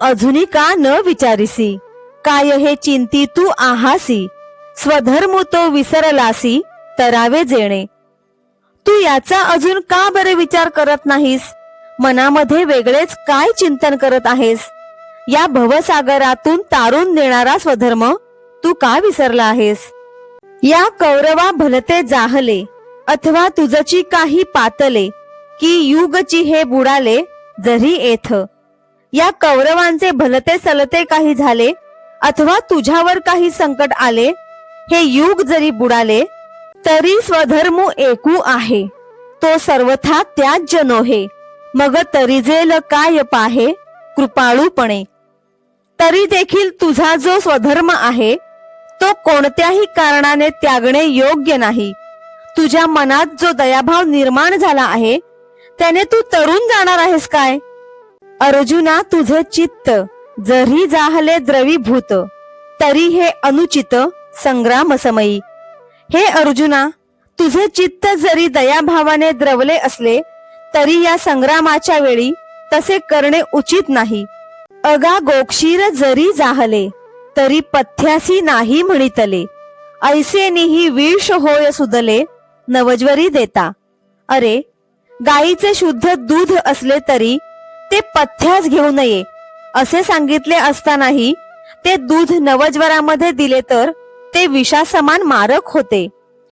अजूनी का न विचारिसी? काय हे चिंती तू आहासी? स्वधर्म तो विसरलासी तरावे जेणे. तू याचा अजून का बरे विचार करत नाहीस? मनामध्ये वेगळेच काय चिंतन करत आहेस? या भवसागरातून तारून देणारा स्वधर्म तू का विसरला आहेस? या कौरवा भलते जाहले अथवा तुझची काही पातले की युगची हे बुडाले जरी येथ या कौरवांचे भलते सलते काही झाले? अथवा तुझ्यावर काही संकट आले? हे युग जरी बुडाले तरी स्वधर्म एकू आहे. तो सर्वथा त्याज्य नोहे. मग तरीजेल काय पाहे? कृपाळूपणे तरी देखील तुझा जो स्वधर्म आहे तो कोणत्याही कारणाने त्यागणे योग्य नाही. तुझ्या मनात जो दयाभाव निर्माण झाला आहे त्याने तू तरुण जाणार आहेस काय? अर्जुना तुझे चित्त जरी जाहले द्रवीभूत तरी हे अनुचित संग्राम समयी हे अर्जुना तुझे चित्त जरी दयाभावाने द्रवले असले तरी या संग्रामाच्या वेळी तसे करणे उचित नाही. अगा गोक्षीर जरी जाहले तरी पथ्यासी नाही म्हणितले. ऐसेनीही विष होय सुदले नवज्वरी देता. अरे गाईचे शुद्ध दूध असले तरी ते पथ्यास घेऊ नये असे सांगितले असतानाही ते दूध नवज्वरामध्ये दिले तर ते विषासमान मारक होते.